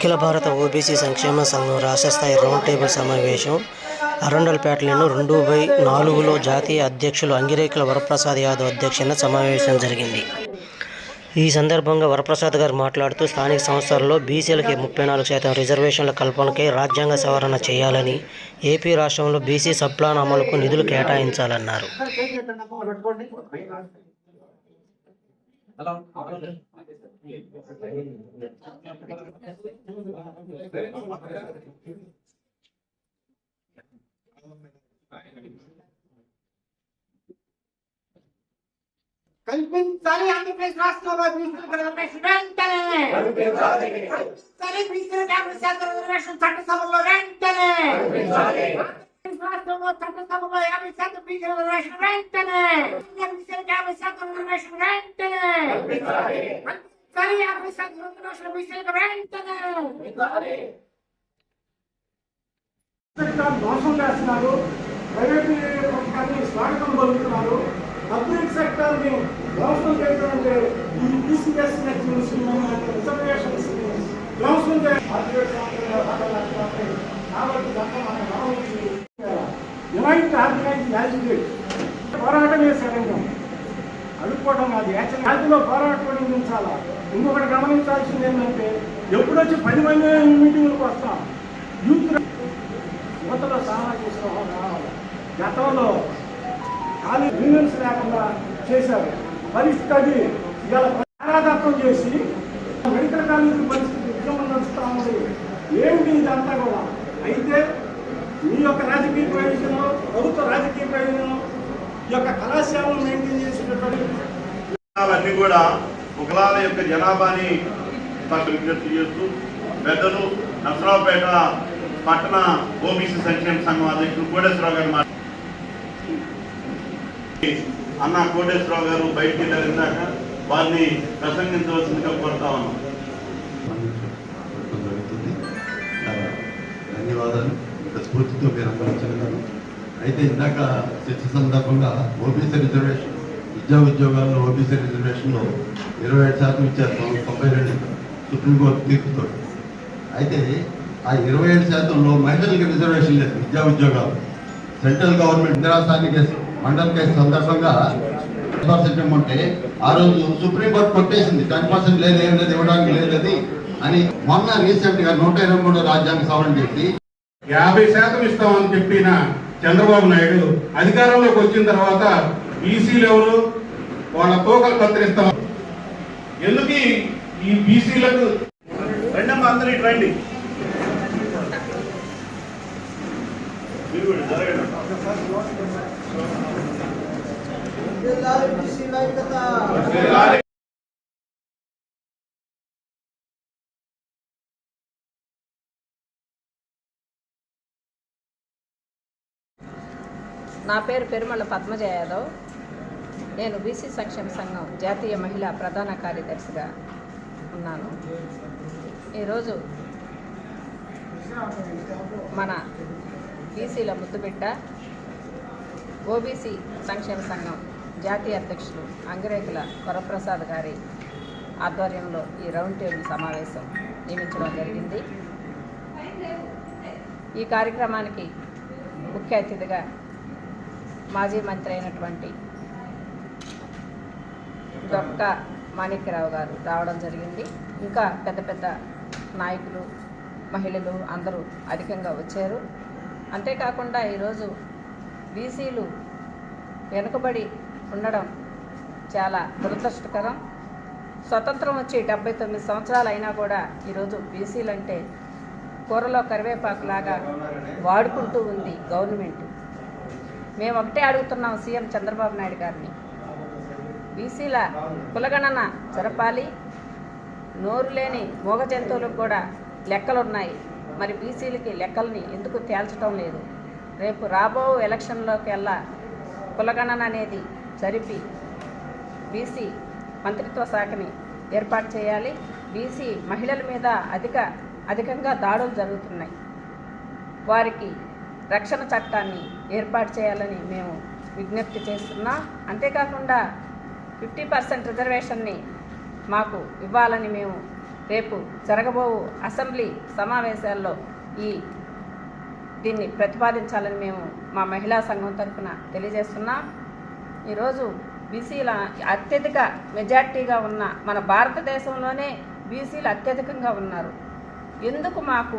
అఖిల భారత ఓబీసీ సంక్షేమ సంఘం రాష్ట్ర స్థాయి రౌండ్ టేబుల్ సమావేశం అరండల్పేటలోని రెండు బై నాలుగులో జాతీయ అధ్యక్షులు అంగిరేకుల వరప్రసాద్ యాదవ్ అధ్యక్షతన సమావేశం జరిగింది. ఈ సందర్భంగా వరప్రసాద్ గారు మాట్లాడుతూ స్థానిక సంస్థల్లో బీసీలకి ముప్పై నాలుగు శాతం రిజర్వేషన్ల కల్పనకై రాజ్యాంగ సవరణ చేయాలని ఏపీ రాష్ట్రంలో బీసీ సబ్ప్లాన్ అమలుకు నిధులు కేటాయించాలన్నారు. కల్పించాలి ఆంధ్రప్రదేశ్ రిజర్వేషన్ వెంటనే. కల్పించాలి. శాతం రిజర్వేషన్ చట్టసభలో వెంటనే. రాష్ట్రంలో చట్టసభలో యాభై శాతం బీసీ రిజర్వేషన్ వెంటనే బీసీలకు యాభై శాతం రిజర్వేషన్ వెంటనే కల్పించాలి యాభై శాతం రిజర్వేషన్ బీసీలకు వెంటనే మోసం చేస్తున్నారు ప్రైవేట్ పథకాన్ని స్వాగతం పలుకుతున్నారు పబ్లిక్ సెక్టార్ని మోసం చేయడం అంటే ఈ టీసీఎస్ రిజర్వేషన్స్ మోసం చేయాలి యునైట్ ఆర్గనైజ్ యాజిటేట్ పోరాటం చేశారండి అడుక్కోవడం కాదు. యాక్చువల్ జాతిలో పోరాటం ఉంచాలా ఇంకొకటి గమనించాల్సింది ఏంటంటే ఎప్పుడొచ్చి పది మంది మీటింగ్లకు వస్తాం? యూత్ యువతలో సామాజిక స్పృహ రావాలి. గతంలో ఖాళీ యూనియన్స్ లేకుండా చేశారు. పరిస్థితి అది ఇలా చేసి మెడికల్ కాలేజీ పరిస్థితి విజయం నడుస్తూ ఉంది. ఏంటి ఇదంతా కూడా? అయితే మీ యొక్క రాజకీయ ప్రయోజనంలో ఈ యొక్క కళాశాలను మెయింటైన్ చేసేటటువంటి అన్నీ కూడా కులాల యొక్క జనాభాని మాకు విజ్ఞప్తి చేస్తూ పెద్దలు నసరావుపేట పట్టణ ఓబీసీ సంక్షేమ సంఘం అధ్యక్షులు కోటేశ్వరరావు గారు మాట్లాడారు. అన్న కోటేశ్వరరావు గారు బయటికి వెళ్ళారు ఇందాక. వారిని ప్రసంగించవలసిందిగా కోరుతా ఉన్నాం. ధన్యవాదాలు. స్ఫూర్తితో మీరు అందరూ అయితే ఇందాక చర్చ సందర్భంగా ఓబీసీ రిజర్వేషన్ విద్యా ఉద్యోగాల్లో ఓబీసీ రిజర్వేషన్ ఇరవై ఏడు శాతం ఇచ్చారు తొంభై రెండు సుప్రీంకోర్టు తీర్పుతో. అయితే ఆ ఇరవై ఏడు శాతంలో మహిళలకు రిజర్వేషన్ లేదు విద్యా ఉద్యోగాలు. Central government Indra Sawhney case Mandal case సందర్భంగా పర్సెంట్ ఇవ్వమంటే ఆ రోజు సుప్రీంకోర్టు కొట్టేసింది టెన్ పర్సెంట్ లేదు ఏం లేదు ఇవ్వడానికి లేదు అని మొన్న రీసెంట్గా నూట ఇరవై మూడు రాజ్యాంగ సవరణ చేసి యాభై శాతం ఇస్తామని చెప్పిన చంద్రబాబు నాయుడు అధికారంలోకి వచ్చిన తర్వాత బీసీలు ఎవరు? వాళ్ళ తోకలు కత్తిరిస్తాం ఎందుకు ఈ- బీసీలకు రెండమ్మ అందరూ ఇటు రండి. జరగండి. నా పేరు పెరుమళ్ళ పద్మజ యాదవ్. నేను బీసీ సంక్షేమ సంఘం జాతీయ మహిళా ప్రధాన కార్యదర్శిగా ఉన్నాను. ఈరోజు మన బీసీల ముద్దుబిడ్డ ఓబీసీ సంక్షేమ సంఘం జాతీయ అధ్యక్షులు అంగిరేకుల వరప్రసాద్ గారి ఆధ్వర్యంలో ఈ రౌండ్ టేబుల్ సమావేశం నియమించడం జరిగింది. ఈ కార్యక్రమానికి ముఖ్య అతిథిగా మాజీ మంత్రి అయినటువంటి డొక్క మాణిక్యరావు గారు రావడం జరిగింది. ఇంకా పెద్ద పెద్ద నాయకులు మహిళలు అందరూ అధికంగా వచ్చారు. అంతేకాకుండా ఈరోజు బీసీలు వెనుకబడి ఉండడం చాలా దురదృష్టకరం. స్వతంత్రం వచ్చి డెబ్బై తొమ్మిది సంవత్సరాలు అయినా కూడా ఈరోజు బీసీలంటే కూరలో కరివేపాకులాగా వాడుకుంటూ ఉంది గవర్నమెంట్. మేము ఒకటే అడుగుతున్నాం సీఎం చంద్రబాబు నాయుడు గారిని. బీసీల కులగణన జరపాలి. నోరు లేని మూగ జంతువులకు కూడా లెక్కలున్నాయి. మరి బీసీలకి లెక్కల్ని ఎందుకు తేల్చడం లేదు? రేపు రాబో ఎలక్షన్లోకెల్లా కులగణన అనేది జరిపి బీసీ మంత్రిత్వ శాఖని ఏర్పాటు చేయాలి. బీసీ మహిళల మీద అధిక అధికంగా దాడులు జరుగుతున్నాయి. వారికి రక్షణ చట్టాన్ని ఏర్పాటు చేయాలని మేము విజ్ఞప్తి చేస్తున్నాం. అంతేకాకుండా ఫిఫ్టీ పర్సెంట్ రిజర్వేషన్ని మాకు ఇవ్వాలని మేము రేపు జరగబోవు అసెంబ్లీ సమావేశాల్లో ఈ దీన్ని ప్రతిపాదించాలని మేము మా మహిళా సంఘం తరఫున తెలియజేస్తున్నాం. ఈరోజు బీసీల అత్యధిక మెజార్టీగా ఉన్న మన భారతదేశంలోనే బీసీలు అత్యధికంగా ఉన్నారు. ఎందుకు మాకు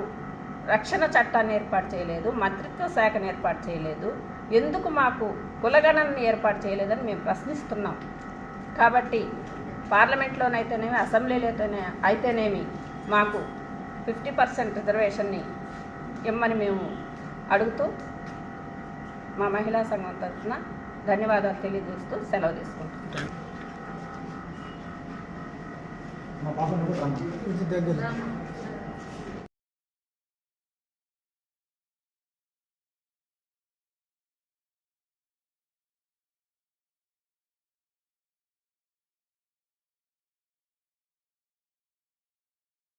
రక్షణ చట్టాన్ని ఏర్పాటు చేయలేదు మంత్రిత్వ శాఖను ఏర్పాటు చేయలేదు. ఎందుకు మాకు కులగణనని ఏర్పాటు చేయలేదని మేము ప్రశ్నిస్తున్నాం. కాబట్టి పార్లమెంట్లోనైతేనేమి అసెంబ్లీలో అయితేనే అయితేనేమి మాకు ఫిఫ్టీ పర్సెంట్ రిజర్వేషన్ని ఇమ్మని మేము అడుగుతూ మా మహిళా సంఘం తరఫున ధన్యవాదాలు తెలియజేస్తూ సెలవు తీసుకుంటున్నాం. మా పాప దగ్గర.